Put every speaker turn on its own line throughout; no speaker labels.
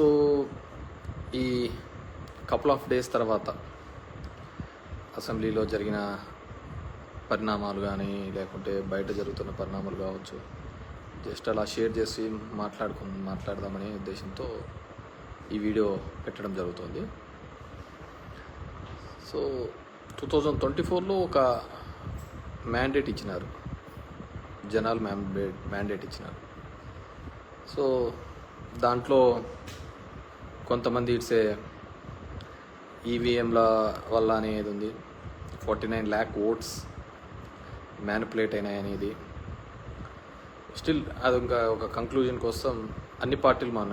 So ఈ couple of days తర్వాత అసెంబ్లీలో జరిగిన పరిణామాలు కానీ లేకుంటే బయట జరుగుతున్న పరిణామాలు కావచ్చు జస్ట్ అలా షేర్ చేసి మాట్లాడుకు మాట్లాడదామనే ఉద్దేశంతో ఈ వీడియో పెట్టడం జరుగుతుంది. సో టూ థౌజండ్ ట్వంటీ ఫోర్లో ఒక మ్యాండేట్ ఇచ్చినారు. జనాలు మ్యాండేట్ మ్యాండేట్ ఇచ్చినారు. సో దాంట్లో కొంతమంది ఇట్సే ఈవీఎంల వల్ల అనేది ఉంది. Forty nine lakh votes manipulate అయినాయి అనేది. స్టిల్ అది ఇంకా ఒక కంక్లూజన్ కోసం అన్ని పార్టీలు మా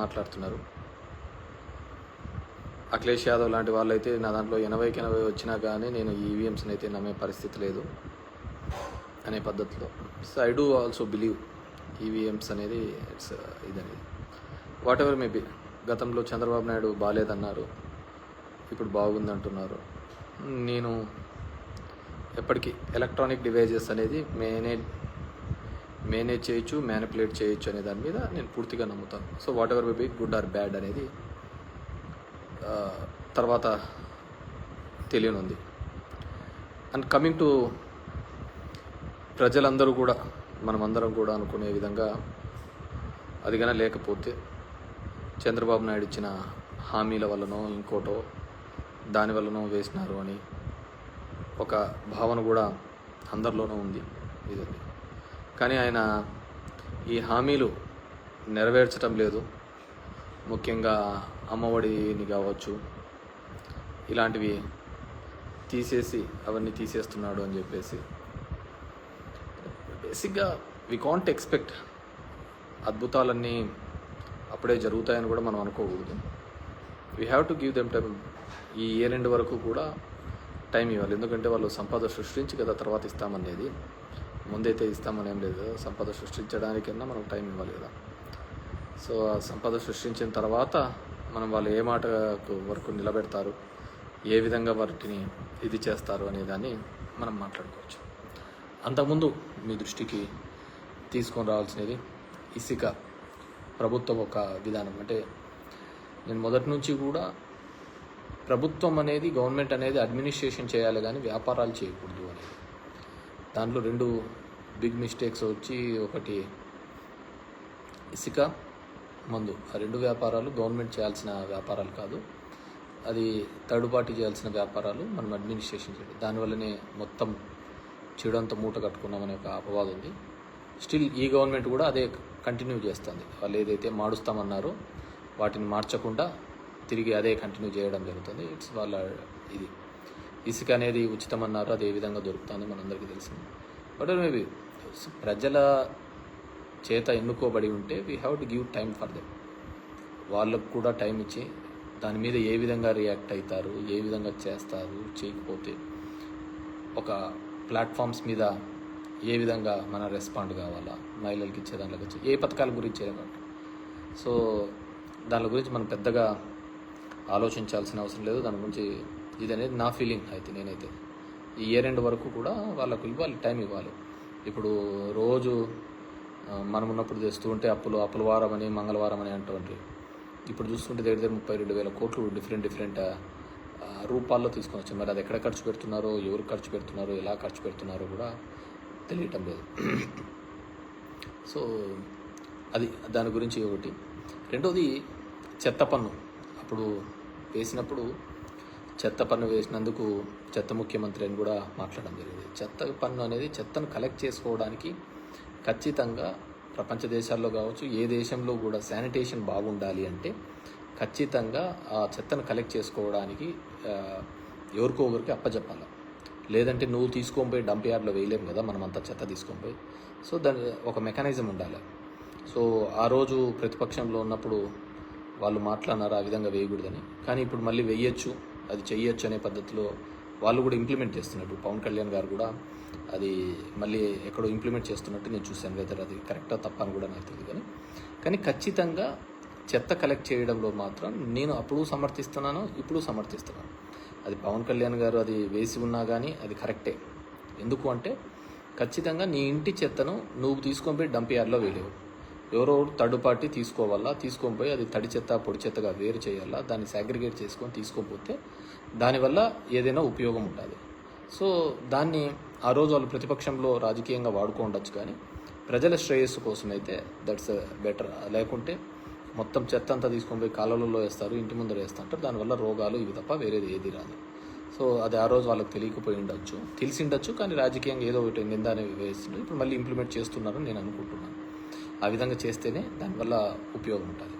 మాట్లాడుతున్నారు. అఖిలేష్ యాదవ్ లాంటి వాళ్ళైతే నా దాంట్లో ఎనభైకి ఎనభై వచ్చినా కానీ నేను ఈవీఎంస్ని అయితే నమ్మే పరిస్థితి లేదు అనే పద్ధతిలో. So I do also believe EVMs అనేది ఇట్స్ uh, ఇదనేది. వాట్ ఎవర్ మే బి గతంలో చంద్రబాబు నాయుడు బాగాలేదన్నారు ఇప్పుడు బాగుందంటున్నారు. నేను ఎప్పటికీ ఎలక్ట్రానిక్ డివైజెస్ అనేది మేనేజ్ మేనేజ్ చేయొచ్చు మ్యానిపులేట్ చేయొచ్చు అనే దాని మీద నేను పూర్తిగా నమ్ముతాను. So whatever be good or bad అనేది తర్వాత తెలియనుంది. అండ్ కమింగ్ టు ప్రజలందరూ కూడా మనమందరం కూడా అనుకునే విధంగా అది కానీ లేకపోతే చంద్రబాబు నాయుడు ఇచ్చిన హామీల వల్లనో ఇంకోటో దాని వల్లనో వేసినారు అని ఒక భావన కూడా అందరిలోనూ ఉంది. ఇది కానీ ఆయన ఈ హామీలు నెరవేర్చటం లేదు. ముఖ్యంగా అమ్మఒడిని కావచ్చు ఇలాంటివి తీసేసి అవన్నీ తీసేస్తున్నాడు అని చెప్పేసి. బేసిక్గా వి కాంట్ ఎక్స్పెక్ట్ అద్భుతాలన్నీ అప్పుడే జరుగుతాయని కూడా మనం అనుకోకూడదు. We have to give them time ఈ ఇయర్ ఎండ్ వరకు కూడా టైం ఇవ్వాలి. ఎందుకంటే వాళ్ళు సంపద సృష్టించి కదా తర్వాత ఇస్తామనేది. ముందైతే ఇస్తామని ఏం లేదు. సంపద సృష్టించడానికన్నా మనం టైం ఇవ్వాలి కదా. సో ఆ సంపద సృష్టించిన తర్వాత మనం వాళ్ళు ఏ మాట వరకు నిలబెడతారు ఏ విధంగా వాటిని ఇది చేస్తారు అనే దాన్ని మనం మాట్లాడుకోవచ్చు. అంతకుముందు మీ దృష్టికి తీసుకొని రావాల్సినది ఇసుక. ప్రభుత్వం ఒక విధానం. అంటే నేను మొదటి నుంచి కూడా ప్రభుత్వం అనేది గవర్నమెంట్ అనేది అడ్మినిస్ట్రేషన్ చేయాలి కానీ వ్యాపారాలు చేయకూడదు అని దాంట్లో రెండు బిగ్ మిస్టేక్స్ వచ్చి ఒకటి ఇసుక మందు. ఆ రెండు వ్యాపారాలు గవర్నమెంట్ చేయాల్సిన వ్యాపారాలు కాదు. అది థర్డ్ పార్టీ చేయాల్సిన వ్యాపారాలు మనం అడ్మినిస్ట్రేషన్ చేయాలి. దానివల్లనే మొత్తం చెడంతా మూట కట్టుకున్నామనే ఒక అపవాదం ఉంది. స్టిల్ ఈ గవర్నమెంట్ కూడా అదే కంటిన్యూ చేస్తుంది. వాళ్ళు ఏదైతే మారుస్తామన్నారో వాటిని మార్చకుండా తిరిగి అదే కంటిన్యూ చేయడం జరుగుతుంది. ఇట్స్ వాళ్ళ ఇది. ఇసుక అనేది ఉచితం అన్నారు అది ఏ విధంగా దొరుకుతుంది మనందరికీ తెలిసింది. బట్ మేబీ ప్రజల చేత ఎన్నుకోబడి ఉంటే we have to give time for them వాళ్ళకు కూడా టైం ఇచ్చి దాని మీద ఏ విధంగా రియాక్ట్ అవుతారు ఏ విధంగా చేస్తారు చేయకపోతే ఒక ప్లాట్ఫామ్స్ మీద ఏ విధంగా మన రెస్పాండ్ కావాలా? మహిళలకి ఇచ్చే దాంట్లో వచ్చి ఏ పథకాల గురించి ఏమంటే సో దాని గురించి మనం పెద్దగా ఆలోచించాల్సిన అవసరం లేదు. దాని గురించి ఇది అనేది నా ఫీలింగ్ అయితే నేనైతే. ఈ ఇయర్ ఎండ్ వరకు కూడా వాళ్ళకు ఇవ్వాలి టైం ఇవ్వాలి. ఇప్పుడు రోజు మనం ఉన్నప్పుడు తెస్తూ ఉంటే అప్పులు అప్పుల వారం అని మంగళవారం అని అంటుంది ఇప్పుడు చూస్తుంటే దగ్గర దగ్గర ముప్పై రెండు వేల కోట్లు డిఫరెంట్ డిఫరెంట్ రూపాల్లో తీసుకొని వచ్చాం మరి అది ఎక్కడ ఖర్చు పెడుతున్నారో ఎవరు ఖర్చు పెడుతున్నారో ఎలా ఖర్చు పెడుతున్నారో కూడా తెలియటం లేదు. సో అది దాని గురించి ఒకటి. రెండోది చెత్త పన్ను. అప్పుడు వేసినప్పుడు చెత్త పన్ను వేసినందుకు చెత్త ముఖ్యమంత్రి అని కూడా మాట్లాడడం జరిగింది. చెత్త పన్ను అనేది చెత్తను కలెక్ట్ చేసుకోవడానికి ఖచ్చితంగా ప్రపంచ దేశాల్లో కావచ్చు ఏ దేశంలో కూడా శానిటేషన్ బాగుండాలి అంటే ఖచ్చితంగా ఆ చెత్తను కలెక్ట్ చేసుకోవడానికి ఎవరికో ఒకరికి అప్పచెప్పాలి లేదంటే నువ్వు తీసుకొని పోయి డంప్ యార్డ్లో వేయలేము కదా మనం అంత చెత్త తీసుకొని పోయి. సో దాని ఒక మెకానిజం ఉండాలి. సో ఆ రోజు ప్రతిపక్షంలో ఉన్నప్పుడు వాళ్ళు మాట్లాడినారు ఆ విధంగా వేయకూడదని. కానీ ఇప్పుడు మళ్ళీ వేయచ్చు అది చెయ్యొచ్చు అనే పద్ధతిలో వాళ్ళు కూడా ఇంప్లిమెంట్ చేస్తున్నారు. ఇప్పుడు పవన్ కళ్యాణ్ గారు కూడా అది మళ్ళీ ఎక్కడో ఇంప్లిమెంట్ చేస్తున్నట్టు నేను చూశాను. వెదర్ అది కరెక్టా తప్ప అని కూడా నాకు తెలియదు కానీ. కానీ ఖచ్చితంగా చెత్త కలెక్ట్ చేయడంలో మాత్రం నేను అప్పుడు సమర్థిస్తున్నాను ఇప్పుడు సమర్థిస్తున్నాను. అది పవన్ కళ్యాణ్ గారు అది వేసి ఉన్నా కానీ అది కరెక్టే. ఎందుకు అంటే ఖచ్చితంగా నీ ఇంటి చెత్తను నువ్వు తీసుకొని పోయి డంప్ యార్డ్లో వేయలేవు. ఎవరో థర్డ్ పార్టీ తీసుకోవాలా తీసుకొని పోయి అది తడి చెత్త పొడి చెత్తగా వేరు చేయాలా దాన్ని సాగ్రిగేట్ చేసుకొని తీసుకొని పోతే దానివల్ల ఏదైనా ఉపయోగం ఉంటుంది సో దాన్ని ఆ రోజు వాళ్ళు ప్రతిపక్షంలో రాజకీయంగా వాడుకోండొచ్చు కానీ ప్రజల శ్రేయస్సు కోసం అయితే దట్స్ బెటర్ లేకుంటే మొత్తం చెత్త అంతా తీసుకొని పోయి కాలువలలో వేస్తారు ఇంటి ముందర వేస్తుంటారు దానివల్ల రోగాలు ఇవి తప్ప వేరేది ఏది రాదు. సో అది ఆ రోజు వాళ్ళకి తెలియకపోయి ఉండొచ్చు తెలిసి ఉండొచ్చు కానీ రాజకీయంగా ఏదో ఒకటి నింద అనేవి వేస్తుండ్రు ఇప్పుడు మళ్ళీ ఇంప్లిమెంట్ చేస్తున్నారని నేను అనుకుంటున్నాను. ఆ విధంగా చేస్తేనే దానివల్ల ఉపయోగం ఉంటుంది.